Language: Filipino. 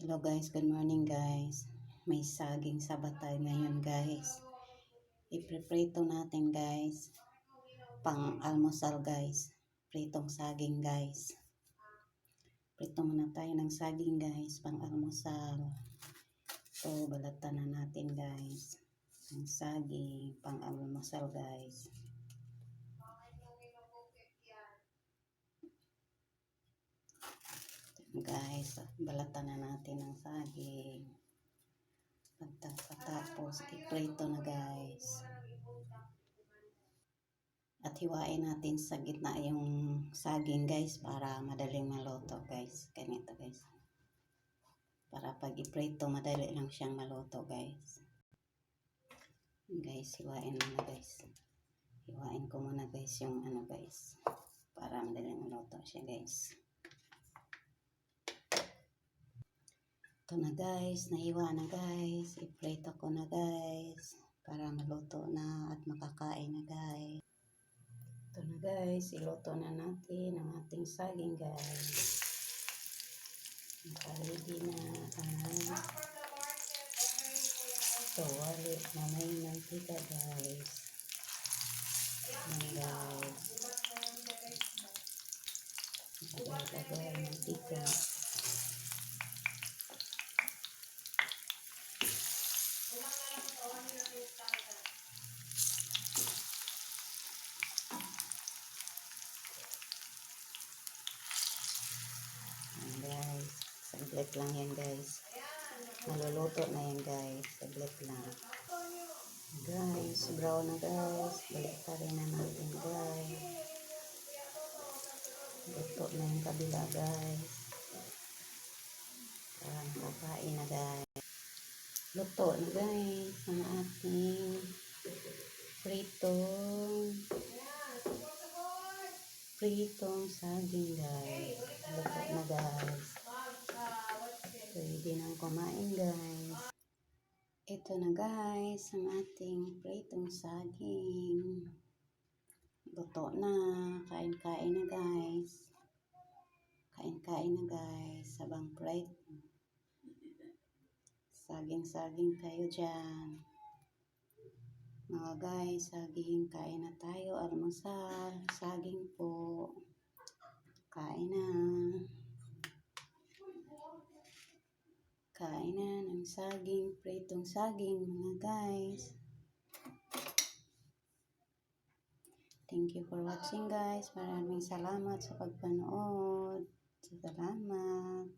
Hello guys, good morning guys. May saging sa batay ngayon guys. Ipreprito natin guys. Pang almusal guys. Pritong saging guys. Prito muna tayo ng saging guys. Pang almusal. Ito, balatan na natin guys. Ang saging. Pang almusal guys. Guys, balatan na natin ang saging. Pagkatapos, iprito na guys. At hiwain natin sa gitna yung saging guys para madaling maluto guys. Ganito guys. Para pag iprito, madali lang siyang maluto guys. Guys, hiwain mo na guys. Hiwain ko muna guys yung ano guys. Para madaling maluto siya guys. Ito na guys, nahiwa na guys. Iprito ko na guys. Para maluto na at makakain na guys. Ito na guys, iluto na natin ang ating saging guys. Nakaready na ang tuwali na may mantika guys. Ayan guys. Nakalagay ang mantika. Ayan guys. Saglit lang yan guys. Maluluto na yan guys. Saglit lang. Guys, brown na guys. Balik pa rin na natin guys. Luto na yung kabila guys. Parang kakain na guys. Luto na guys. Ang ating pritong pritong saging guys. Luto na guys. Pwede nang kumain guys. Ito na guys, ang ating pritong saging. Luto na. Kain-kain na guys. Kain-kain na guys. Sabang plate. Saging-saging kayo dyan. Mga guys, saging. Kain na tayo. Almusal. Saging po. Kain na. Kain na ng saging, pritong saging mga guys. Thank you for watching guys. Maraming salamat sa pagpanood. Salamat.